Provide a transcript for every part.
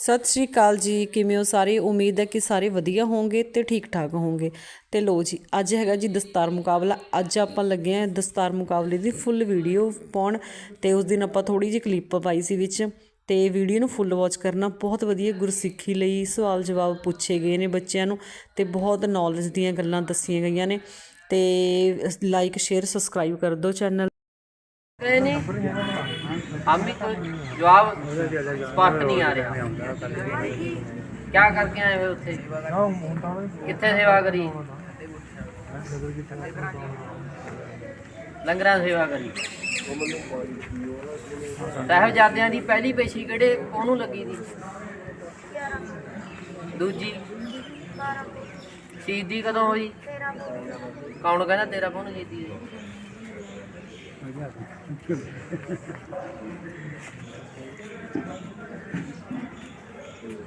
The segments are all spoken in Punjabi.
ਸਤਿ ਸ਼੍ਰੀ ਅਕਾਲ ਜੀ, ਕਿਵੇਂ ਹੋ ਸਾਰੇ? ਉਮੀਦ ਹੈ ਕਿ ਸਾਰੇ ਵਧੀਆ ਹੋਣਗੇ ਤੇ ਠੀਕ ਠਾਕ ਹੋਵੋਗੇ। ਤੇ ਲੋ ਜੀ, ਅੱਜ ਹੈਗਾ ਜੀ ਦਸਤਾਰ ਮੁਕਾਬਲਾ। ਅੱਜ ਆਪਾਂ ਲੱਗੇ ਆਂ ਦਸਤਾਰ ਮੁਕਾਬਲੇ ਦੀ ਫੁੱਲ ਵੀਡੀਓ ਪਾਉਣ ਤੇ ਉਸ ਦਿਨ ਆਪਾਂ ਥੋੜੀ ਜਿਹੀ ਕਲਿੱਪ ਪਾਈ ਸੀ ਵਿੱਚ ਤੇ ਵੀਡੀਓ ਨੂੰ ਫੁੱਲ ਵਾਚ ਕਰਨਾ। ਬਹੁਤ ਵਧੀਆ ਗੁਰਸਿੱਖੀ ਲਈ ਸਵਾਲ ਜਵਾਬ ਪੁੱਛੇ ਗਏ ਨੇ ਬੱਚਿਆਂ ਨੂੰ ਤੇ ਬਹੁਤ ਨੌਲੇਜ ਦੀਆਂ ਗੱਲਾਂ ਦੱਸੀਆਂ ਗਈਆਂ ਨੇ ਤੇ ਲਾਈਕ ਸ਼ੇਅਰ ਸਬਸਕ੍ਰਾਈਬ ਕਰ ਦਿਓ ਚੈਨਲ ਨੇ? हम भी तो जवाब स्पष्ट नहीं आ रहा क्या करके आए हुए उत्थे कितने सेवा करी ਲੰਗਰਾਂ ਦੀ ਸੇਵਾ ਕਰੀ ਸਾਹਿਬਜ਼ਾਦਿਆਂ ਦੀ ਪਹਿਲੀ ਪੇਸ਼ੀ ਕਿਹੜੇ ਉਹਨੂੰ ਲੱਗੀ ਦੀ ਦੂਜੀ ਸ਼ਹੀਦੀ ਕਦੋਂ ਹੋਈ ਕੌਣ ਕਹਿੰਦਾ ਤੇਰਾ ਕੌਣ ਸ਼ਹੀਦੀ ਹੋਈ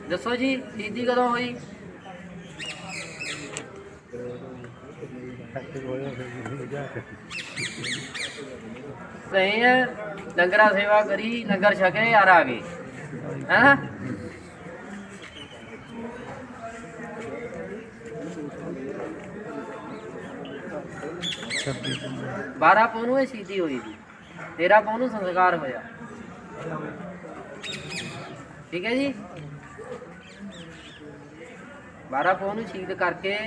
ਦੱਸੋ ਜੀ ਸ਼ਹੀਦੀ ਕਦੋਂ ਹੋਈ? ਸਹੀ ਹੈ ਲੰਗਰਾਂ ਸੇਵਾ ਕਰੀ ਲੰਗਰ ਛਕੇ, ਯਾਰ ਆ ਗਏ। ਹੈਂ? ਬਾਰਾਂ ਪੌਂ ਨੂੰ ਇਹ ਸ਼ਹੀਦੀ ਹੋਈ ਸੀ ਤੇਰਾਂ ਪੌਂ ਨੂੰ ਸੰਸਕਾਰ ਹੋਇਆ। ਠੀਕ ਹੈ ਜੀ? 12 ਪੌਂ ਨੂੰ ਸ਼ਹੀਦ ਕਰਕੇ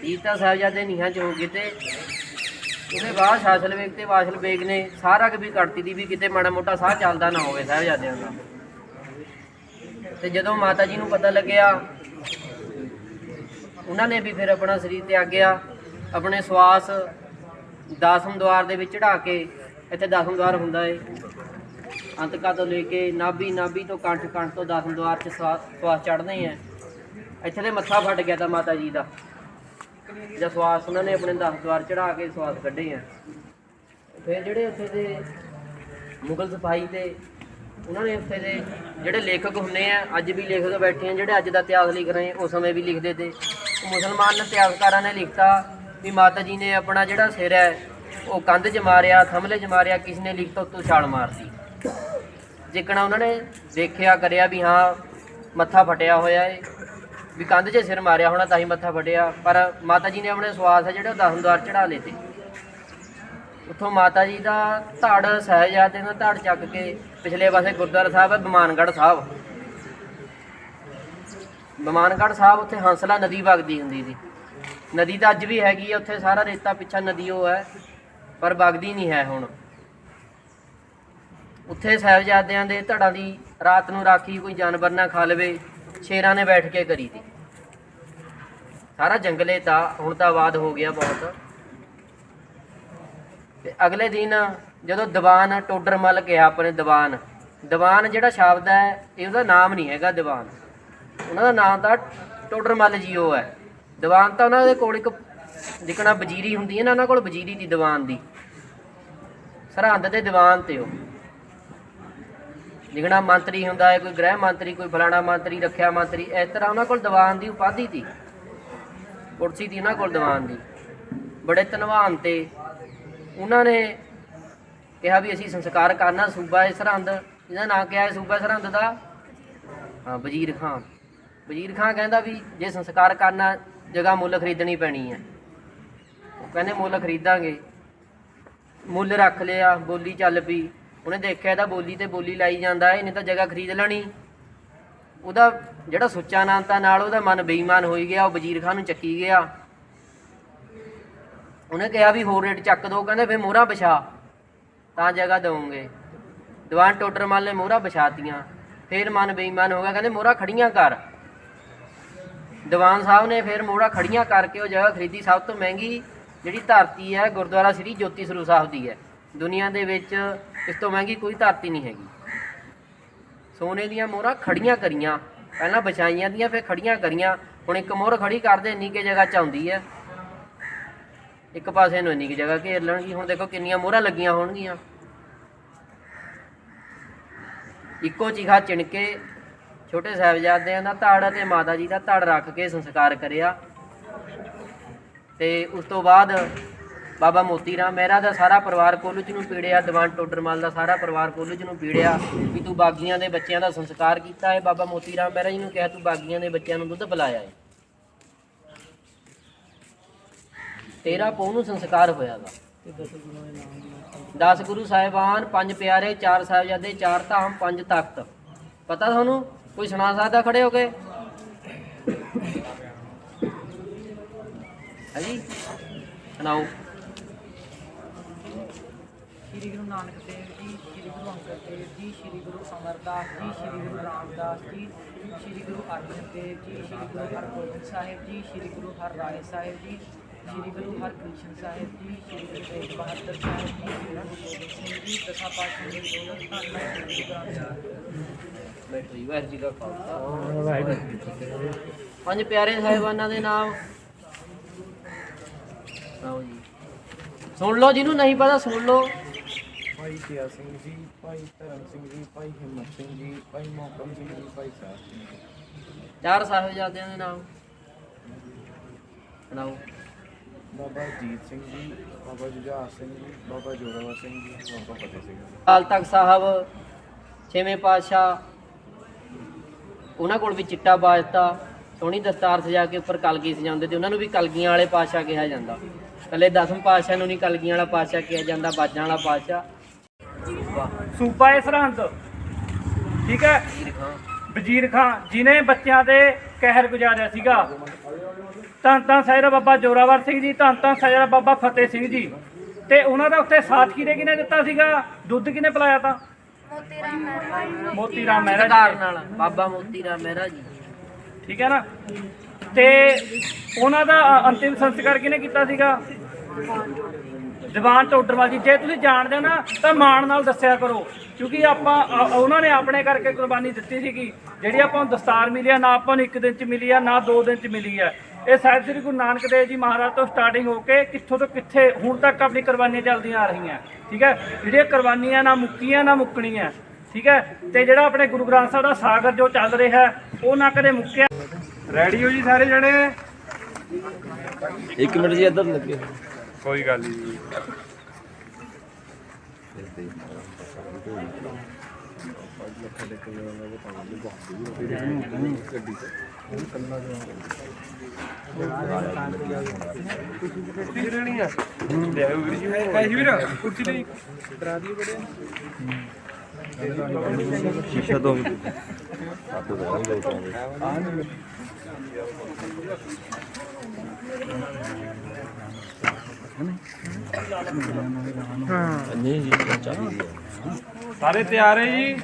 ਸੀਤਾ ਸਾਹਿਬਜ਼ਾਦੇ ਨੀਹਾਂ ਚ ਹੋ ਗਏ ਤੇ ਉਹਦੇ ਬਾਅਦ ਸ਼ਾਸਲ ਵੇਗ ਤੇ ਵਾਸ਼ਲ ਵੇਗ ਨੇ ਸਾਰਾ ਕੁ ਵੀ ਕੱਟਤੀ ਦੀ ਵੀ ਕਿਤੇ ਮਾੜਾ ਮੋਟਾ ਸਾਹ ਚੱਲਦਾ ਨਾ ਹੋਵੇ ਸਾਹਿਬਜ਼ਾਦਿਆਂ ਦਾ। ਤੇ ਜਦੋਂ ਮਾਤਾ ਜੀ ਨੂੰ ਪਤਾ ਲੱਗਿਆ, ਉਹਨਾਂ ਨੇ ਵੀ ਫਿਰ ਆਪਣਾ ਸਰੀਰ ਤਿਆਗਿਆ। ਆਪਣੇ ਸਵਾਸ ਦਸਮ ਦਵਾਰ ਦੇ ਵਿੱਚ ਚੜਾ ਕੇ ਇੱਥੇ ਦਸਮ ਦਵਾਰ ਹੁੰਦਾ ਏ। ਅੰਤਕਾ ਤੋਂ ਲੈ ਕੇ ਨਾਭੀ ਨਾਭੀ ਤੋਂ ਕੰਠ ਕੰਠ ਤੋਂ ਦਸਮ ਦਵਾਰ ਚ ਸਵਾ- ਸਵਾਸ ਚੜ੍ਹਦੇ ਆ ਇੱਥੇ ਦੇ ਮੱਥਾ ਫਟ ਗਿਆ ਤਾਂ ਮਾਤਾ ਜੀ ਦਾ। ਜਦ ਸਵਾਸ ਉਹਨਾਂ ਨੇ ਆਪਣੇ ਦਸ ਦਵਾਰ ਚੜਾ ਕੇ ਸਵਾਸ ਕੱਢੇ ਆ। ਫਿਰ ਜਿਹੜੇ ਉੱਥੇ ਦੇ ਮੁਗਲ ਸਿਪਾਹੀ ਤੇ ਉਹਨਾਂ ਨੇ ਉੱਥੇ ਦੇ ਜਿਹੜੇ ਲੇਖਕ ਹੁੰਦੇ ਆ, ਅੱਜ ਵੀ ਲੇਖਕ ਬੈਠੇ ਆ, ਜਿਹੜੇ ਅੱਜ ਦਾ ਇਤਿਹਾਸ ਲਿਖ ਰਹੇ ਉਸ ਸਮੇਂ ਵੀ ਲਿਖਦੇ ਤੇ। ਮੁਸਲਮਾਨ ਇਤਿਹਾਸਕਾਰਾਂ ਨੇ ਲਿਖਤਾ ਵੀ ਮਾਤਾ ਜੀ ਨੇ ਆਪਣਾ ਜਿਹੜਾ ਸਿਰ ਹੈ, ਉਹ ਕੰਧ 'ਚ ਮਾਰਿਆ, ਥੰਮਲੇ 'ਚ ਮਾਰਿਆ, ਕਿਸ ਨੇ ਲਿਖਤਾ ਉੱਤੋਂ ਛਾਲ ਮਾਰਦੀ ਜਿੱਕਣਾ ਉਹਨਾਂ ਨੇ ਦੇਖਿਆ, ਕਰਿਆ ਵੀ ਹਾਂ, ਮੱਥਾ ਫਟਿਆ ਹੋਇਆ ਏ, ਵੀ ਕੰਧ 'ਚ ਸਿਰ ਮਾਰਿਆ ਹੋਣਾ ਤਾਂ ਹੀ ਮੱਥਾ ਫਟਿਆ, ਪਰ ਮਾਤਾ ਜੀ ਨੇ ਆਪਣੇ ਸਵਾਸ ਹੈ ਜਿਹੜੇ ਉਹ ਦਸਮਦਾਰ ਚੜਾ ਲੇਤੇ ਉੱਥੋਂ ਮਾਤਾ ਜੀ ਦਾ ਧੜ ਸਹਿਜਾਦੇ ਦਾ ਧੜ ਚੱਕ ਕੇ ਪਿਛਲੇ ਪਾਸੇ ਗੁਰਦੁਆਰਾ ਸਾਹਿਬ ਹੈ, ਬਮਾਨਗੜ੍ਹ ਸਾਹਿਬ। ਬਮਾਨਗੜ੍ਹ ਸਾਹਿਬ ਉੱਥੇ ਹੰਸਲਾ ਨਦੀ ਵਗਦੀ ਹੁੰਦੀ ਸੀ। ਨਦੀ ਤਾਂ ਅੱਜ ਵੀ ਹੈਗੀ ਹੈ ਉੱਥੇ ਸਾਰਾ ਰੇਤਾ ਪਿੱਛਾ ਨਦੀ ਉਹ ਹੈ, ਪਰ ਵਗਦੀ ਨਹੀਂ ਹੈ ਹੁਣ। ਉੱਥੇ ਸਾਹਿਬਜ਼ਾਦਿਆਂ ਦੇ ਧੜਾਂ ਦੀ ਰਾਤ ਨੂੰ ਰਾਖੀ ਕੋਈ ਜਾਨਵਰ ਨਾ ਖਾ ਲਵੇ, ਸ਼ੇਰਾਂ ਨੇ ਬੈਠ ਕੇ ਕਰੀ ਦੀ। ਸਾਰਾ ਜੰਗਲੇ ਤਾਂ, ਹੁਣ ਤਾਂ ਆਬਾਦ ਹੋ ਗਿਆ ਬਹੁਤ। ਤੇ ਅਗਲੇ ਦਿਨ ਜਦੋਂ ਦੀਵਾਨ ਟੋਡਰਮਲ ਕਿਹਾ ਆਪਣੇ ਦੀਵਾਨ ਦੀਵਾਨ ਜਿਹੜਾ ਸ਼ਬਦ ਹੈ, ਇਹ ਉਹਦਾ ਨਾਮ ਨਹੀਂ ਹੈਗਾ ਦੀਵਾਨ। ਉਹਨਾਂ ਦਾ ਨਾਮ ਤਾਂ ਟੋਡਰਮਲ ਜੀ ਉਹ ਹੈ। ਦੀਵਾਨ ਤਾਂ ਉਹਨਾਂ ਦੇ ਕੋਲ ਇੱਕ ਜਿਕਣਾ ਵਜ਼ੀਰੀ ਹੁੰਦੀ ਹੈ ਨਾ, ਉਹਨਾਂ ਕੋਲ ਵਜ਼ੀਰੀ ਦੀ ਦੀਵਾਨ ਦੀ। ਸਰਹੰਦ ਦੇ ਦੀਵਾਨ ਤੇ ਉਹ। ਲਿਖਣਾ ਮੰਤਰੀ ਹੁੰਦਾ ਹੈ, ਕੋਈ ਗ੍ਰਹਿ ਮੰਤਰੀ, ਕੋਈ ਫਲਾਣਾ ਮੰਤਰੀ, ਰੱਖਿਆ ਮੰਤਰੀ, ਇਸ ਤਰ੍ਹਾਂ ਉਹਨਾਂ ਕੋਲ ਦੀਵਾਨ ਦੀ ਉਪਾਧੀ ਸੀ। ਕੁਰਸੀ ਦੀ ਉਹਨਾਂ ਕੋਲ ਦੀਵਾਨ ਦੀ। ਬੜੇ ਧਨਵਾਨ ਤੇ ਉਹਨਾਂ ਨੇ ਕਿਹਾ ਵੀ ਅਸੀਂ ਸੰਸਕਾਰ ਕਰਨਾ ਸੂਬਾ ਹੈ ਸਰਹੰਦ। ਇਹਦਾ ਨਾਂ ਕਿਹਾ ਹੈ ਸੂਬਾ ਸਰਹੰਦ ਦਾ? ਹਾਂ, ਵਜ਼ੀਰ ਖਾਨ। ਵਜ਼ੀਰ ਖਾਨ ਕਹਿੰਦਾ ਵੀ ਜੇ ਸੰਸਕਾਰ ਕਰਨਾ ਜਗ੍ਹਾ ਮੁੱਲ ਖਰੀਦਣੀ ਪੈਣੀ ਹੈ ਉਹ ਕਹਿੰਦੇ ਮੁੱਲ ਖਰੀਦਾਂਗੇ। ਮੁੱਲ ਰੱਖ ਲਿਆ, ਬੋਲੀ ਚੱਲ ਪਈ। ਉਹਨੇ ਦੇਖਿਆ ਇਹਦਾ ਬੋਲੀ ਤੇ ਬੋਲੀ ਲਾਈ ਜਾਂਦਾ ਹੈ ਇਹਨੇ ਤਾਂ ਜਗ੍ਹਾ ਖਰੀਦ ਲੈਣੀ। ਉਹਦਾ ਜਿਹੜਾ ਸੁੱਚਾ ਨਾਨਤਾ ਨਾਲ ਉਹਦਾ ਮਨ ਬੇਈਮਾਨ ਹੋਈ ਗਿਆ, ਉਹ ਵਜ਼ੀਰ ਖਾਨ ਨੂੰ ਚੱਕੀ ਗਿਆ। ਉਹਨੇ ਕਿਹਾ ਵੀ ਹੋਰ ਰੇਟ ਚੱਕ ਦੋ, ਕਹਿੰਦੇ ਫੇ ਮੋਹਰਾ ਵਿਛਾ, ਤਾਂ ਜਗ੍ਹਾ ਦਵਾਂਗੇ। ਦੀਵਾਨ ਟੋਡਰਮਲ ਨੇ ਮੋਹਰਾਂ ਵਿਛਾਤੀਆਂ। ਫੇਰ ਮਨ ਬੇਈਮਾਨ ਹੋ ਗਿਆ, ਕਹਿੰਦੇ ਮੋਹਰਾ ਖੜੀਆਂ ਕਰ। ਦੀਵਾਨ ਸਾਹਿਬ ਨੇ ਫਿਰ ਮੋਹਰਾਂ ਖੜੀਆਂ ਕਰਕੇ ਉਹ ਜਗ੍ਹਾ ਖਰੀਦੀ, ਸਭ ਤੋਂ ਮਹਿੰਗੀ ਜਿਹੜੀ ਧਰਤੀ ਹੈ ਗੁਰਦੁਆਰਾ ਸ੍ਰੀ ਜੋਤੀ ਸਰੂਪ ਸਾਹਿਬ ਦੀ ਹੈ। ਦੁਨੀਆ ਦੇ ਵਿੱਚ ਇਸ ਤੋਂ ਮਹਿੰਗੀ ਕੋਈ ਧਰਤੀ ਨਹੀਂ ਹੈਗੀ। ਸੋਨੇ ਦੀਆਂ ਮੋਹਰਾਂ ਖੜੀਆਂ ਕਰੀਆਂ, ਪਹਿਲਾਂ ਵਿਛਾਈਆਂ ਦੀਆਂ, ਫਿਰ ਖੜੀਆਂ ਕਰੀਆਂ। ਹੁਣ ਇੱਕ ਮੋਹਰ ਖੜੀ ਕਰਦੇ, ਇੰਨੀ ਕਿ ਜਗ੍ਹਾ ਚ ਆਉਂਦੀ ਹੈ। ਇੱਕ ਪਾਸੇ ਨੂੰ ਇੰਨੀ ਕਿ ਜਗ੍ਹਾ ਘੇਰ ਲੈਣਗੀ। ਹੁਣ ਦੇਖੋ ਕਿੰਨੀਆਂ ਮੋਹਰਾਂ ਲੱਗੀਆਂ ਹੋਣਗੀਆਂ। ਇੱਕੋ ਚੀਖਾ ਚਿਣਕੇ ਛੋਟੇ ਸਾਹਿਬਜ਼ਾਦਿਆਂ ਦਾ ਧੜ ਅਤੇ ਮਾਤਾ ਜੀ ਦਾ ਧੜ ਰੱਖ ਕੇ ਸੰਸਕਾਰ ਕਰਿਆ। ਤੇ ਉਸ ਤੋਂ ਬਾਅਦ ਬਾਬਾ ਮੋਤੀ ਰਾਮ ਮਹਿਰਾ ਦਾ ਸਾਰਾ ਪਰਿਵਾਰ ਕੋਲਜ ਨੂੰ ਪੀੜਿਆ, ਦੀਵਾਨ ਟੋਡਰਮਲ ਦਾ ਸਾਰਾ ਪਰਿਵਾਰ ਕੋਲਜ ਨੂੰ ਪੀੜਿਆ ਵੀ ਤੂੰ ਬਾਗੀਆਂ ਦੇ ਬੱਚਿਆਂ ਦਾ ਸੰਸਕਾਰ ਕੀਤਾ ਹੈ। ਬਾਬਾ ਮੋਤੀ ਰਾਮ ਮਹਿਰਾ ਜੀ ਨੂੰ ਕਿਹਾ, ਤੂੰ ਬਾਗੀਆਂ ਦੇ ਬੱਚਿਆਂ ਨੂੰ ਦੁੱਧ ਪਿਲਾਇਆ ਹੈ। ਤੇਰਾ ਪੋਹ ਨੂੰ ਸੰਸਕਾਰ ਹੋਇਆ ਵਾ। 10 ਗੁਰੂ ਸਾਹਿਬਾਨ, ਪੰਜ ਪਿਆਰੇ, ਚਾਰ ਸਾਹਿਬਜ਼ਾਦੇ, ਚਾਰ ਧਾਮ, ਪੰਜ ਤਖਤ। ਪਤਾ ਤੁਹਾਨੂੰ? ਕੋਈ ਸੁਣਾ ਸਕਦਾ ਖੜੇ ਹੋ ਕੇ ਹਾਂਜੀ ਸੁਣਾਓ ਸ਼੍ਰੀ ਗੁਰੂ ਨਾਨਕ ਦੇਵ ਜੀ ਸ਼੍ਰੀ ਗੁਰੂ ਅੰਗਦ ਦੇਵ ਜੀ ਸ਼੍ਰੀ ਗੁਰੂ ਅਮਰਦਾਸ ਜੀ ਸ਼੍ਰੀ ਗੁਰੂ ਰਾਮਦਾਸ ਜੀ ਸ਼੍ਰੀ ਗੁਰੂ ਅਰਜਨ ਦੇਵ ਜੀ ਸ਼੍ਰੀ ਗੁਰੂ ਹਰਗੋਬਿੰਦ ਸਾਹਿਬ ਜੀ ਸ਼੍ਰੀ ਗੁਰੂ ਹਰਰਾਏ ਸਾਹਿਬ ਜੀ ਸ਼੍ਰੀ ਗੁਰੂ ਹਰਕ੍ਰਿਸ਼ਨ ਸਾਹਿਬ ਜੀ ਸ਼੍ਰੀ ਗੁਰੂ ਤੇਗ ਬਹਾਦਰ ਸਾਹਿਬ ਜੀ ਸ਼੍ਰੀ ਗੁਰੂ ਗੋਬਿੰਦ ਸਿੰਘ ਜੀ ਦਸਾਂ ਪਾਤਸ਼ਾਹਾਂ ਦੇ ਦੌਲਤ ਧੰਨ ਹੈ ਗੁਰੂ ਗ੍ਰੰਥ ਸਾਹਿਬ ਬੈਠੋ ਜੀ ਵਾਹਿਗੁਰੂ ਜੀ ਦਾ ਖਾਲਸਾ। ਪੰਜ ਪਿਆਰੇ ਸਾਹਿਬਾਨਾਂ ਦੇ ਨਾਮ। ਸੁਣਾਓ ਜੀ। ਸੁਣ ਲਓ ਜਿਹਨੂੰ ਨਹੀਂ ਪਤਾ ਸੁਣ ਲਓ। ਭਾਈ ਕਿਆ ਸਿੰਘ ਜੀ ਭਾਈ ਧਰਮ ਸਿੰਘ ਜੀ ਭਾਈ ਹਿੰਮਤ ਸਿੰਘ ਜੀ ਭਾਈ ਮੋਹਕਮ ਸਿੰਘ ਜੀ ਭਾਈ ਸਾਹਿਬ ਸਿੰਘ ਜੀ। ਚਾਰ ਸਾਹਿਬਜ਼ਾਦਿਆਂ ਦੇ ਨਾਮ। ਸੁਣਾਓ। ਬਾਬਾ ਜੀਤ ਸਿੰਘ ਜੀ ਬਾਬਾ ਜੁਝਾਰ ਸਿੰਘ ਜੀ ਬਾਬਾ ਜੋਰਾਵਰ ਸਿੰਘ ਜੀ ਬਾਬਾ ਫਤਿਹ ਸਿੰਘ ਜੀ। ਅਕਾਲ ਤਖਤ ਸਾਹਿਬ ਛੇਵੇਂ ਪਾਤਸ਼ਾਹ ਉਹਨਾਂ ਕੋਲ ਵੀ ਚਿੱਟਾ ਬਾਜਤਾ ਸੋਹਣੀ ਦਸਤਾਰ ਸਜਾ ਕੇ ਉੱਪਰ ਕਲਗੀ ਸਜਾਉਂਦੇ ਤੇ ਉਹਨਾਂ ਨੂੰ ਵੀ ਕਲਗੀਆਂ ਵਾਲੇ ਪਾਤਸ਼ਾਹ ਕਿਹਾ ਜਾਂਦਾ। ਕੱਲੇ ਦਸਮ ਪਾਤਸ਼ਾਹ ਨੂੰ ਨਹੀਂ ਕਲਗੀਆਂ ਵਾਲਾ ਪਾਤਸ਼ਾਹ ਕਿਹਾ ਜਾਂਦਾ ਬਾਜਾਂ ਵਾਲਾ ਵਾਹ। ਸੂਬਾ ਇਹ ਸਰਹੰਦ ਠੀਕ ਹੈ? ਵਜ਼ੀਰ ਖਾਂ। ਜਿਨੇ ਬੱਚਿਆਂ ਦੇ ਕਹਿਰ ਗੁਜ਼ਾਰਿਆ ਸੀਗਾ। ਧੰਨ ਧੰਨ ਸਾਹਿਬ ਬਾਬਾ ਜੋਰਾਵਰ ਸਿੰਘ ਜੀ ਧੰਨ ਧੰਨ ਸਾਹਿਬ ਬਾਬਾ ਫਤਿਹ ਸਿੰਘ ਜੀ। ਤੇ ਉਹਨਾਂ ਦਾ ਉੱਤੇ ਸਾਥ ਕਿਹਨੇ ਕਿਹਨੇ ਦਿੱਤਾ ਸੀਗਾ? ਦੁੱਧ ਕਿਹਨੇ ਪਿਲਾਇਆ ਤਾਂ? ਮੋਤੀ ਰਾਮ ਮਹਿਰਾ ਸਰਦਾਰ ਜੀ ਨਾਲ। ਬਾਬਾ ਮੋਤੀ ਰਾਮ ਮਹਿਰਾ ਜੀ। ਠੀਕ ਹੈ ਨਾ? ਤੇ ਉਹਨਾਂ ਦਾ ਅੰਤਿਮ ਸੰਸਕਾਰ ਕਿਹਨੇ ਕੀਤਾ ਸੀਗਾ? ਦੀਵਾਨ ਟੋਡਰਵਾਲ ਜੀ। ਜੇ ਤੁਸੀਂ ਜਾਣਦੇ ਹੋ ਨਾ ਤਾਂ ਮਾਣ ਨਾਲ ਦੱਸਿਆ ਕਰੋ। ਕਿਉਂਕਿ ਆਪਾਂ ਉਹਨਾਂ ਨੇ ਆਪਣੇ ਕਰਕੇ ਕੁਰਬਾਨੀ ਦਿੱਤੀ ਸੀਗੀ। ਜਿਹੜੀ ਆਪਾਂ ਨੂੰ ਦਸਤਾਰ ਮਿਲੀ ਆ ਨਾ ਆਪਾਂ ਨੂੰ ਇੱਕ ਦਿਨ ਚ ਮਿਲੀ ਆ ਨਾ ਦੋ ਦਿਨ ਚ ਮਿਲੀ ਆ। ਇਹ ਸਾਹਿਬ ਸ੍ਰੀ ਗੁਰੂ ਨਾਨਕ ਦੇਵ ਜੀ ਮਹਾਰਾਜ ਤੋਂ ਸਟਾਰਟਿੰਗ ਹੋ ਕੇ ਕਿੱਥੋਂ ਤੋਂ ਕਿੱਥੇ ਹੁਣ ਤੱਕ ਆਪਣੀ ਕੁਰਬਾਨੀਆਂ ਚੱਲਦੀਆਂ ਆ ਰਹੀਆਂ। ਠੀਕ ਹੈ? ਜਿਹੜੀਆਂ ਕੁਰਬਾਨੀਆਂ ਨਾ ਮੁੱਕੀਆਂ ਨਾ ਮੁੱਕਣੀਆਂ। ਠੀਕ ਹੈ? ਤੇ ਜਿਹੜਾ ਆਪਣੇ ਗੁਰੂ ਗ੍ਰੰਥ ਸਾਹਿਬ ਦਾ ਸਾਗਰ ਜੋ ਚੱਲ ਰਿਹਾ ਹੈ, ਉਹ ਨਾ ਕਦੇ ਮੁੱਕਿਆ। ਰੈਡੀ ਹੋ ਜੀ ਸਾਰੇ ਜਣੇ? ਇੱਕ ਮਿੰਟ ਜੀ ਇੱਧਰ ਲੱਗੇ। ਕੋਈ ਗੱਲ ਨਹੀਂ ਜੀ। ਕੁਰਸੀ ਲੈਣੀ ਆ ਲੈ ਆਓ ਵੀਰ ਜੀ ਹੈ। ਜੀ ਹਾਂ ਨਹੀਂ ਜੀ ਚਾਹੀਦੀ ਸਾਰੇ ਤਿਆਰ ਹੈ ਜੀ?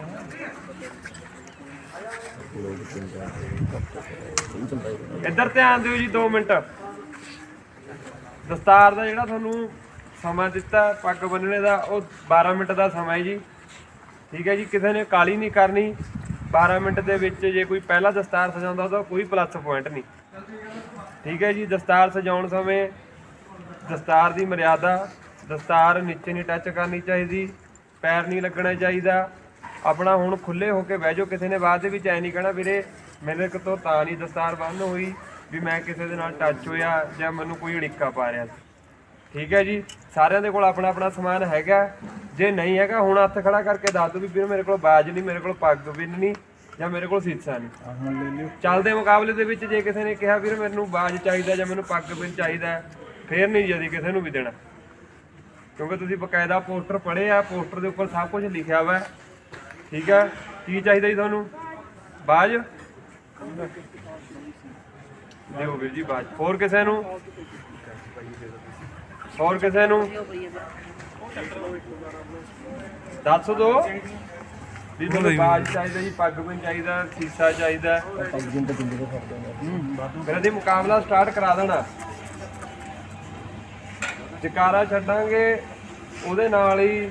ਇੱਧਰ ਧਿਆਨ ਦਿਓ ਜੀ 2 ਮਿੰਟ। ਦਸਤਾਰ ਦਾ ਜਿਹੜਾ ਤੁਹਾਨੂੰ ਸਮਾਂ ਦਿੱਤਾ, ਪੱਗ ਬੰਨਣੇ ਦਾ, ਉਹ 12 ਮਿੰਟ ਦਾ ਸਮਾਂ ਹੈ ਜੀ। ਠੀਕ ਹੈ ਜੀ, ਕਿਸੇ ਨੇ ਕਾਲੀ ਨਹੀਂ ਕਰਨੀ। 12 ਮਿੰਟ ਦੇ ਵਿੱਚ ਜੇ ਕੋਈ ਪਹਿਲਾ ਦਸਤਾਰ ਸਜਾਉਂਦਾ ਤਾਂ ਕੋਈ ਪਲੱਸ ਪੁਆਇੰਟ ਨਹੀਂ। ਠੀਕ ਹੈ ਜੀ, ਦਸਤਾਰ ਸਜਾਉਣ ਸਮੇਂ ਦਸਤਾਰ ਦੀ ਮਰਿਆਦਾ, ਦਸਤਾਰ ਨੀਚੇ ਨਹੀਂ ਟੱਚ ਕਰਨੀ ਚਾਹੀਦੀ, ਪੈਰ ਨਹੀਂ ਲੱਗਣਾ ਚਾਹੀਦਾ। ਆਪਣਾ ਹੁਣ ਖੁੱਲੇ ਹੋ ਕੇ ਬਹਿ ਜਾਓ। ਕਿਸੇ ਨੇ ਬਾਅਦ ਦੇ ਵਿੱਚ ਐ ਨਹੀਂ ਕਹਿਣਾ ਵੀਰੇ ਮੇਰੇ ਕੋਲ ਤਾਂ ਨਹੀਂ ਦਸਤਾਰ ਬੰਨ ਹੋਈ ਵੀ ਮੈਂ ਕਿਸੇ ਦੇ ਨਾਲ ਟੱਚ ਹੋਇਆ ਜਾਂ ਮੈਨੂੰ ਕੋਈ ਅੜਿੱਕਾ ਪਾ ਰਿਹਾ ਸੀ। ਠੀਕ ਹੈ ਜੀ? ਸਾਰਿਆਂ ਦੇ ਕੋਲ ਆਪਣਾ ਆਪਣਾ ਸਮਾਨ ਹੈਗਾ। ਜੇ ਨਹੀਂ ਹੈਗਾ ਹੁਣ ਹੱਥ ਖੜਾ ਕਰਕੇ ਦੱਸ ਦਿਓ ਵੀ ਵੀਰ ਮੇਰੇ ਕੋਲ ਬਾਜ ਨਹੀਂ ਮੇਰੇ ਕੋਲ ਪੱਗ ਬਿੰਨ ਨਹੀਂ ਜਾਂ ਮੇਰੇ ਕੋਲ ਸੀਸਾ ਨਹੀਂ। ਚੱਲਦੇ ਮੁਕਾਬਲੇ ਦੇ ਵਿੱਚ ਜੇ ਕਿਸੇ ਨੇ ਕਿਹਾ ਵੀਰ ਮੈਨੂੰ ਬਾਜ ਚਾਹੀਦਾ ਜਾਂ ਮੈਨੂੰ ਪੱਗ ਬਿੰਨ ਚਾਹੀਦਾ ਫੇਰ ਨਹੀਂ ਜਦੀ ਕਿਸੇ ਨੂੰ ਵੀ ਦੇਣਾ। ਕਿਉਂਕਿ ਤੁਸੀਂ ਬਕਾਇਦਾ ਪੋਸਟਰ ਪੜ੍ਹੇ ਆ ਪੋਸਟਰ ਦੇ ਉੱਪਰ ਸਭ ਕੁਝ ਲਿਖਿਆ ਹੋਇਆ ਠੀਕ ਹੈ? ਕੀ ਚਾਹੀਦਾ ਜੀ ਤੁਹਾਨੂੰ? ਬਾਜ? ਦਿਓ ਵੀਰ ਜੀ ਬਾਜ। ਹੋਰ ਕਿਸੇ ਨੂੰ? ਹੋਰ ਕਿਸੇ ਨੂੰ? ਦੱਸ ਦੋ। ਵੀ ਤੁਹਾਨੂੰ ਬਾਜ ਚਾਹੀਦਾ ਜੀ ਪੱਗ ਬਿੰਨ ਚਾਹੀਦਾ ਸੀਸਾ ਚਾਹੀਦਾ। ਫਿਰ ਇਹਦੀ ਮੁਕਾਬਲਾ ਸਟਾਰਟ ਕਰਾ ਦੇਣਾ। ਜਕਾਰਾ ਛੱਡਾਂਗੇ। ਉਹਦੇ ਨਾਲ ਹੀ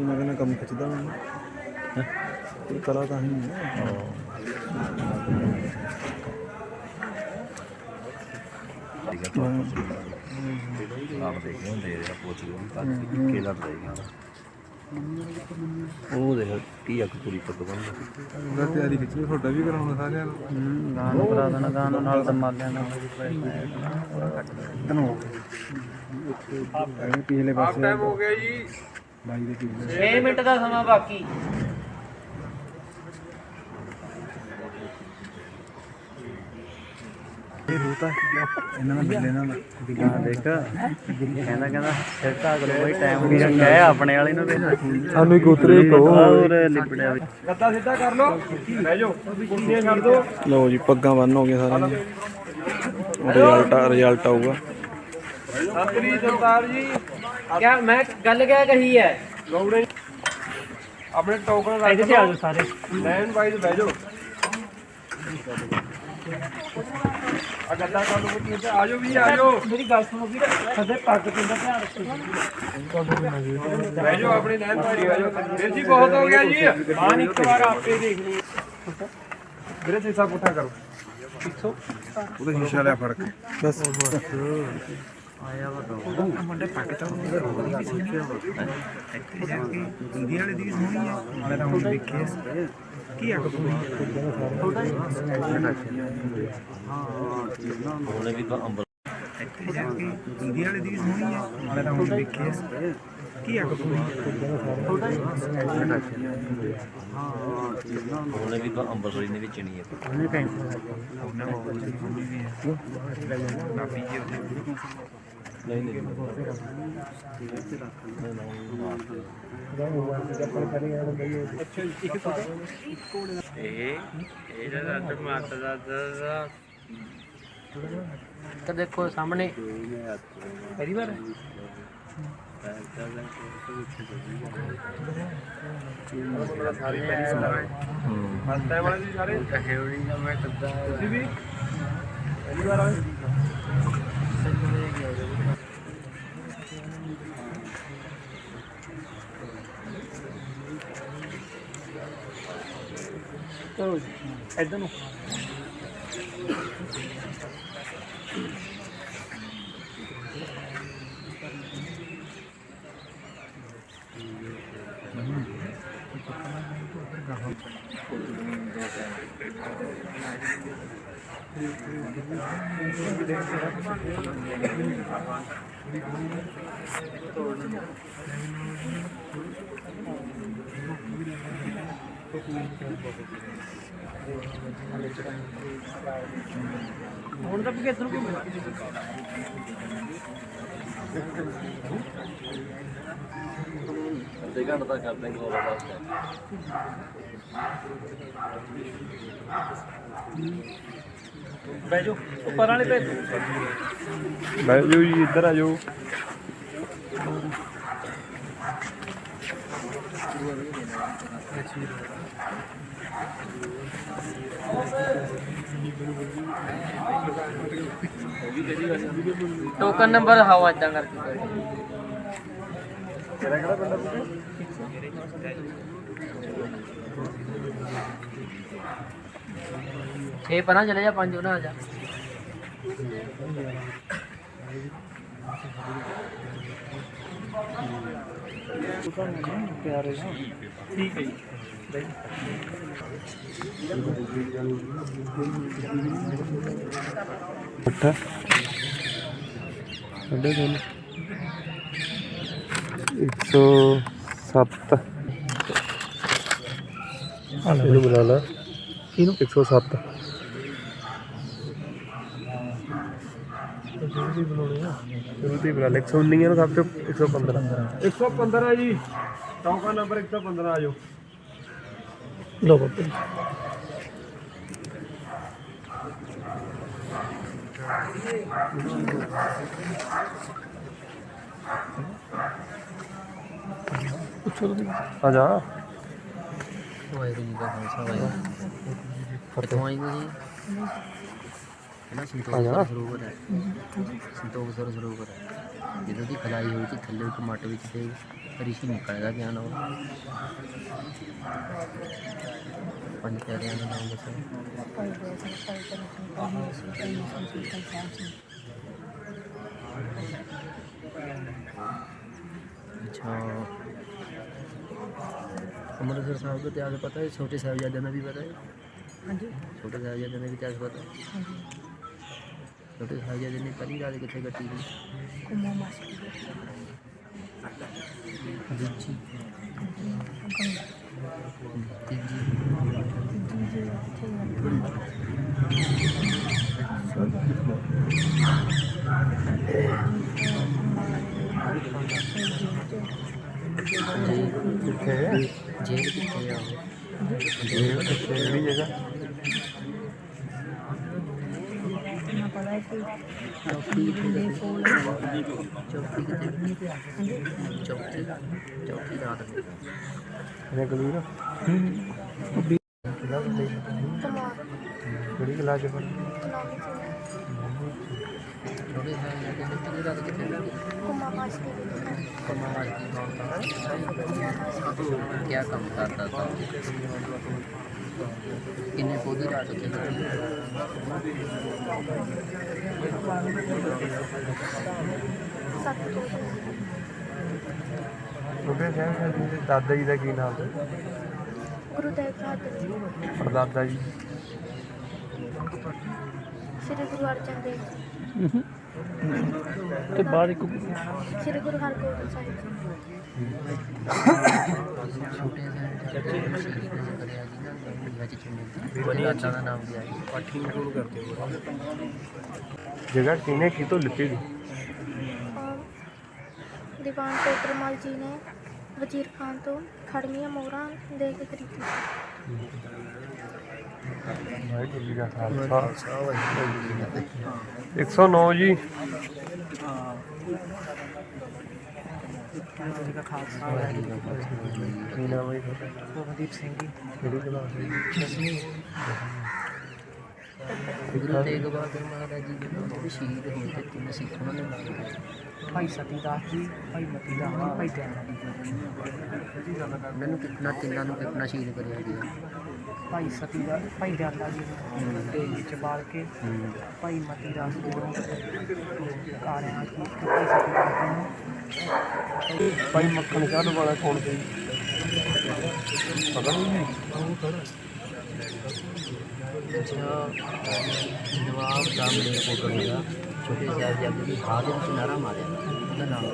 ਹੈਗਾ ਮੈਂ ਕਹਿੰਦਾ ਕੰਮ ਖਿੱਚਦਾ ਮੈਂ ਕੋਈ ਕਲਾ ਤਾਂ ਹੀ। ਹੈ। ਆਪ ਦੇਖੇ ਲਓ ਤਾਂ ਉਹ ਦੇਖ ਕੀ ਅੱਖ ਪੂਰੀ ਪੱਕ ਬੰਦਾ ਉਹਦਾ ਤਿਆਰੀ ਖਿੱਚੀ ਤੁਹਾਡਾ ਵੀ ਕਰਾਉਣਾ ਸਾਰਿਆਂ ਨੂੰ। ਗਾਣਾ ਕਰਾ ਦੇਣਾ ਗਾਣਾ ਨਾਲ ਤਾਂ ਮਾਲਿਆਂ ਨਾਲ ਤਨੋ ਪਿਛਲੇ ਆਪ ਪਾਸੇ ਟਾਈਮ ਹੋ ਗਿਆ ਜੀ। ਬਾਈ ਦੇ ਕੀ 6 ਮਿੰਟ ਦਾ ਸਮਾਂ ਬਾਕੀ। ਇਹ ਰੋਤਾ ਇਹਨਾਂ ਨਾਲ ਮਿਲਨੇ ਨਾਲ। ਦੇਖ। ਕਹਿੰਦਾ ਕਹਿੰਦਾ ਸਿਰ ਢਾ ਕਰੋ ਬਈ ਟਾਈਮ ਵੀ ਕਹਿ ਆਪਣੇ ਵਾਲੇ ਨੂੰ ਸਾਨੂੰ ਇੱਕ ਉਤਰੇ ਹੋਰ ਲਿਬੜਿਆ ਵਿੱਚ ਗੱਦਾ ਸਿੱਧਾ ਕਰ ਲਓ। ਬਹਿ ਜਾਓ। ਕੁਰਸੀਆਂ ਛੱਡ ਦਿਓ ਲਓ ਜੀ ਪੱਗਾਂ ਬੰਨ ਹੋ ਗਈਆਂ ਸਾਰਿਆਂ ਰਿਜ਼ਲਟ ਰਿਜ਼ਲਟ ਆਊਗਾ। ਸੰਤਰੀ ਦਸਤਾਰ ਜੀ। ਕਿਆ ਮੈਂ ਗੱਲ ਕਿਆ ਕਹੀ ਹੈ ਗੌੜੇ ਆਪਣੇ ਟੋਕਨ ਰੱਖ ਤੇ ਆ ਜਾਓ ਸਾਰੇ। ਲਾਈਨ ਵਾਈਜ਼ ਬਹਿ ਜਾਓ। ਆ ਗੱਦਾ ਕਰ ਲਓ ਕੁਰਸੀਆਂ ਤੇ ਆ ਜਾਓ ਵੀ ਆ ਜਾਓ। ਮੇਰੀ ਗੱਲ ਸੁਣੋ ਵੀ ਸਦੇ ਪੱਗ ਪਿੰਦਾ ਧਿਆਨ ਰੱਖੋ ਬਹਿ ਜਾਓ ਆਪਣੀ ਲਾਈਨ ਵਾਈਜ਼ ਬਹਿ ਜਾਓ। ਵੀਰ ਜੀ ਬਹੁਤ ਹੋ ਗਿਆ ਜੀ। ਆਨ ਇੱਕ ਵਾਰ ਆਪੇ ਦੇਖ ਲਈ। ਵੀਰੇ ਸੀਸਾ ਪੁੱਠਾ ਕਰੋ। ਉਹਦਾ ਸ਼ੀਸ਼ਾ ਲਿਆ ਫੜ ਕੇ ਬਸ ਉਹਨੇ ਵੀ ਤਾਂ ਅੰਬਰ ਉਹਨੇ ਵੀ ਤਾਂ ਅੰਬਰਸਰੀ ਨੇ ਵਿੱਚ ਨਹੀਂ ਹੈ ਨਹੀਂ ਨਹੀਂ ਇਹ ਇਹ ਜਿਹੜਾ ਮਾਤਾ ਦਾ ਦਾ ਤਾਂ ਦੇਖੋ ਸਾਹਮਣੇ ਪਹਿਲੀ ਵਾਰ ਫਸਟ ਟਾਈਮ ਵਾਲੇ ਜੀ ਸਾਰੇ ਤੁਸੀਂ ਵੀ ਪਹਿਲੀ ਵਾਰ ਆਏ ਚਲੋ ਜੀ। ਇੱਧਰ ਨੂੰ। ਹੁਣ ਤਾਂ ਕਿੱਧਰ ਨੂੰ ਘੁੰਮਣਾ ਅੱਧੇ ਘੰਟੇ ਤੱਕ ਕਰ ਦੇਂਗੇ ਉਹ ਬਸ ਬਹਿ ਜਾਓ ਉੱਪਰ ਵਾਲੇ ਦਿਓ ਬਹਿ ਜਾਓ ਜੀ ਇੱਧਰ ਆ ਜਾਓ। ਟੋਕਨ ਨੰਬਰ ਹਵਾ ਇਦਾਂ ਕਰਕੇ। ਛੇ ਪਰਾਂ ਚਲੇ ਜਾ ਪੰਜ ਉਹਨਾਂ ਆ ਜਾ। ਠੀਕ ਹੈ ਜੀ ਅੱਠਾ ਸਾਢੇ ਤਿੰਨ 107 ਇਹਨੂੰ ਬੁਲਾ ਲਾ। ਇਹਨੂੰ 107 ਜਲਦੀ ਬਣਾਉਣੀ ਆ ਜਲਦੀ ਬੁਲਾ ਲੈ 119 ਨੂੰ ਸਭ ਤੋਂ 115 115 ਜੀ ਟੋਕਨ ਨੰਬਰ 115 ਆ ਜਾਓ ਲੋ ਬੱਬੇ ਆ ਜਾ ਵਾਹਿਗੁਰੂ ਜੀ ਕਾ ਖਾਲਸਾ ਵਾਹਿਗੁਰੂ ਜੀ ਕੀ ਫਤਿਹ ਕਿੱਥੋਂ ਜਿਹੜਾ ਸੰਤੋਖ ਸਰੋਵਰ ਹੈ। ਸੰਤੋਖ ਸਰ ਸਰੋਵਰ ਹੈ। ਜਦੋਂ ਦੀ ਖਦਾਈ ਹੋਈ ਸੀ ਥੱਲੇ ਇੱਕ ਮੱਟ ਵਿੱਚ ਤੇ ਰਿਸ਼ੀ ਨਿਕਲਦਾ ਗਿਆ ਨਾ ਪੰਜ ਪਿਆਰਿਆਂ ਦਾ ਨਾਮ ਦੱਸੋ। ਅੱਛਾ। ਅੰਮ੍ਰਿਤਸਰ ਸਾਹਿਬ ਦਾ ਇਤਿਹਾਸ ਪਤਾ ਹੈ ਛੋਟੇ ਸਾਹਿਬਜ਼ਾਦਿਆਂ ਦਾ ਵੀ ਪਤਾ ਹੈ? ਹਾਂਜੀ। ਛੋਟੇ ਸਾਹਿਬਜ਼ਾਦਿਆਂ ਦਾ ਵੀ ਇਤਿਹਾਸ ਪਤਾ? ਹਾਂਜੀ। ਛੋਟੇ ਸਾਹਿਬਜ਼ਾਦੇ ਨੇ ਪਹਿਲੀ ਰਾਤ ਕਿੱਥੇ ਕੱਟੀ ਸੀ? ਕੁਮਾ ਮਾਸੀ ਦੂਜੀ। ਤੀਜੀ। ਕਿੱਥੇ ਜੇਲ੍ਹ ਕਿੱਥੇ ਆ ਇਹ ਕਿੱਥੇ ਕਿਹੜੀ ਜਗ੍ਹਾ ਨਾ ਪਤਾ ਹੈ ਕੋਈ ਚੌਕੀ ਕਿੱਥੇ ਦੇ ਗਈ? ਫੋਲ ਚੌਕੀ ਕਿੱਥੇ ਗਈ? ਚੌਕੀ ਚੌਕੀ ਰਾਤ ਨੂੰ ਇਹ ਕਲੀਰ ਕਿਹੜੀ ਕਲਾਸ ਚ ਪੜ੍ਹਦੀ? ਛੋਟੇ ਸਾਹਿਬਜ਼ਾਦੇ ਨੇ ਪਹਿਲੀ ਰਾਤ ਕਿੱਥੇ ਕੱਟੀ कमाल की बात है क्या काम करता था किन्ने पौधी रात होते थे ਛੋਟੇ ਸਾਹਿਬ ਜੀ ਦੇ ਦਾਦਾ ਜੀ ਦਾ ਕੀ ਨਾਮ ਹੈ ਗੁਰੂਦੇਵ ਬਹਾਦਰ ਜੀ ਪੜਦਾਦਾ ਜੀ ਸ੍ਰੀ ਗੁਰੂ ਅਰਜਨ ਦੇਵ ਜੀ ਤੇ ਬਾਅਦ ਇੱਕ ਸ੍ਰੀ ਗੁਰੂ ਹਰਗੋਬਿੰਦ ਸਾਹਿਬ ਜੀ छोटे से शहीद करिया जी ना दुनिया च चुने बड़ी दादा का नाम दिया जी ਪਾਠੀ ਨੂੰ ਸ਼ੁਰੂ ਕਰਦੇ ਜਗ੍ਹਾ ਕਿਨੇ ਕੀ ਤੋਂ ਲਿੱਤੀ ਸੀ ਔਰ ਦੀਵਾਨ ਟੋਪਰਮਲ ਜੀ ਨੇ ਵਜ਼ੀਰ ਖਾਨ ਤੋਂ ਖੜਮੀਆਂ ਮੋਹਰਾਂ ਦੇ ਕੇ ਖਰੀਦੀ ਸੀ। 109 ਜੀ ਵਾਹਿਗੁਰੂ ਜੀ ਦਾ ਖਾਲਸਾ। ਵਾਹਿਗੁਰੂ ਜੀ ਕੀ ਹੈ ਗੁਰਦੀਪ ਸਿੰਘ ਜੀ ਹੈ ਦਸਵੀਂ ਗੁਰੂ ਤੇਗ ਬਹਾਦਰ ਮਹਾਰਾਜ ਜੀ ਜਦੋਂ ਸ਼ਹੀਦ ਹੋਏ ਤੇ ਤਿੰਨ ਸਿੱਖ ਉਹਨਾਂ ਦੇ ਨਾਲ ਭਾਈ ਸਤੀਦਾਸ ਜੀ ਭਾਈ ਮਤੀਦਾਸ ਮੈਨੂੰ ਕਿੰਨਾ ਤਿੰਨਾਂ ਨੂੰ ਕਿੰਨਾ ਸ਼ਹੀਦ ਕਰਿਆ ਭਾਈ ਸਤੀਦਾਸ ਭਾਈ ਦਇਆਲਾ ਜੀ ਨੂੰ ਤੇ ਵਿੱਚ ਬਾਲ ਕੇ ਭਾਈ ਮਤੀ ਦਾਸ ਜੀ ਨੂੰ ਕਾਰਿਆ ਕਿ ਭਾਈ ਸਤੀਦਾਸ ਜੀ ਨੂੰ ਭਾਈ ਮੱਖਣ ਸ਼ਾਹ ਵਾਲਾ ਕੌਣ ਸੀ? ਪਤਾ ਨਹੀਂ। ਨਵਾਬ ਦਾ ਮੇਰੇ ਫੋਟੋ ਹੈਗਾ ਛੋਟੇ ਸਾਹਿਬਜ਼ਾਦੇ ਦੀ ਬਾਹ ਦੇ ਵਿੱਚ ਨਾਰਾ ਮਾਰਿਆ। ਉਹਦਾ ਨਾਮ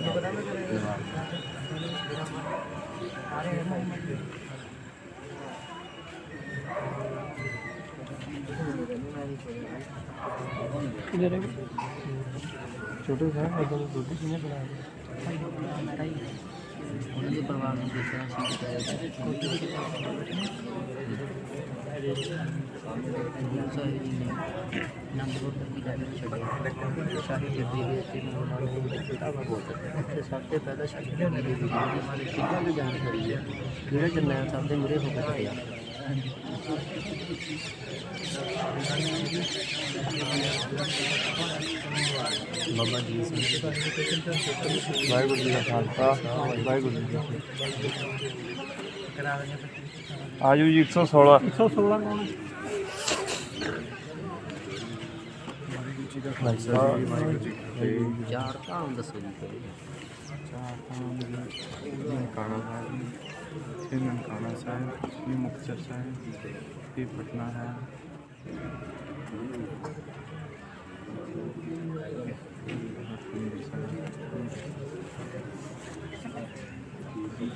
ਕੀ ਛੋਟੇ ਸਾਹਿਬ ਅਦੋਂ ਦੁੱਧ ਕਿਨੇ ਬਣਾਇਆ ਉਹਨਾਂ ਦੇ ਪਰਿਵਾਰ ਨੂੰ ਦੇਖਣਾ ਸ਼ਹੀਦ ਕਰਿਆ ਗਿਆ ਜਾ ਕੇ ਛੱਡਿਆ ਸ਼ਾਹੀ ਜੱਦੀ ਦੇ ਤੇ ਉਹਨਾਂ ਨੂੰ ਦਿੱਤਾ ਬੋਲਦਾ ਉੱਥੇ ਸਭ ਤੋਂ ਪਹਿਲਾਂ ਸ਼ਾਹੀ ਜੱਦੀ ਦੇ ਵੀ ਜਿਹੜੀ ਮਾਰੇ ਜਾਣਕਾਰੀ ਹੈ ਜਿਹੜਾ ਜਰਨੈਲ ਸਾਹਿਬ ਦੇ ਮੁਰੇ ਹੋ ਕੇ ਛੱਡਿਆ ਬਾਬਾ ਜੀ ਸਿੰਘ ਵਾਹਿਗੁਰੂ ਜੀ ਦਾ ਖਾਲਸਾ ਵਾਹਿਗੁਰੂ ਜੀ ਕੀ ਫਤਿਹ। ਆਜੂ ਜੀ 116 116 ਕੌਣ ਹੈ? ਚਾਰ ਧਾਮ ਦੱਸੋ ਜੀ। ਪਹਿਲੇ। ਨਨਕਾਣਾ ਸਾਹਿਬ। ਇਹ ਨਨਕਾਣਾ ਸਾਹਿਬ ਇਹ ਮੁਕਤਸਰ ਸਾਹਿਬ ਇਹ ਪਟਨਾ ਹੈ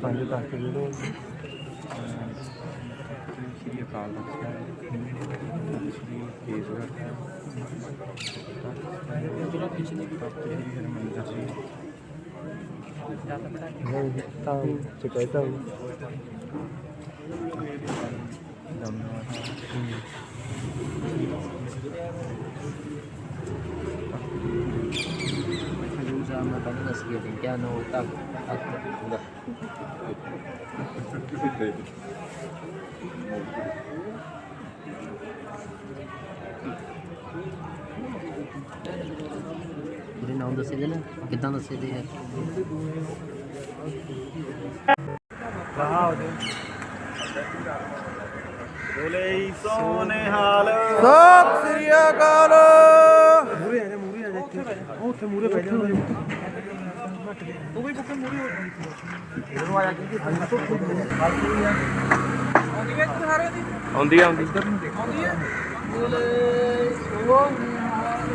ਪੰਜ ਤੱਕ ਜਿਹੜੇ ਸ੍ਰੀ Akal Takht Sahib Sri Kesgarh Sahib Takht Sri Harmandir Ngô tao chỉ cái tao Đồng sama kanina sige din kaya no tag at na Thank you. ਨਾਮ ਦੱਸੇ ਦੇ ਨਾ? ਕਿੱਦਾਂ ਦੱਸੇ ਦੇ ਆ ਬੋਲੇ ਸੋਨੇ ਹਾਲ। ਸਤਿ ਸ੍ਰੀ ਅਕਾਲ। ਮੂਰੇ ਆ ਜਾ ਮੂਰੇ ਆ ਜਾ ਇੱਥੇ। ਉਹ ਉੱਥੇ ਮੂਰੇ ਪੈ ਜਾ ਤੂੰ ਵੀ ਬੁੱਕੇ ਮੂਰੇ ਹੋ ਆਇਆ ਕਿ ਆਉਂਦੀ ਹੈ ਆਉਂਦੀ ਆਉਂਦੀ ਹੈ। ਬੋਲੇ ਸੋਨੇ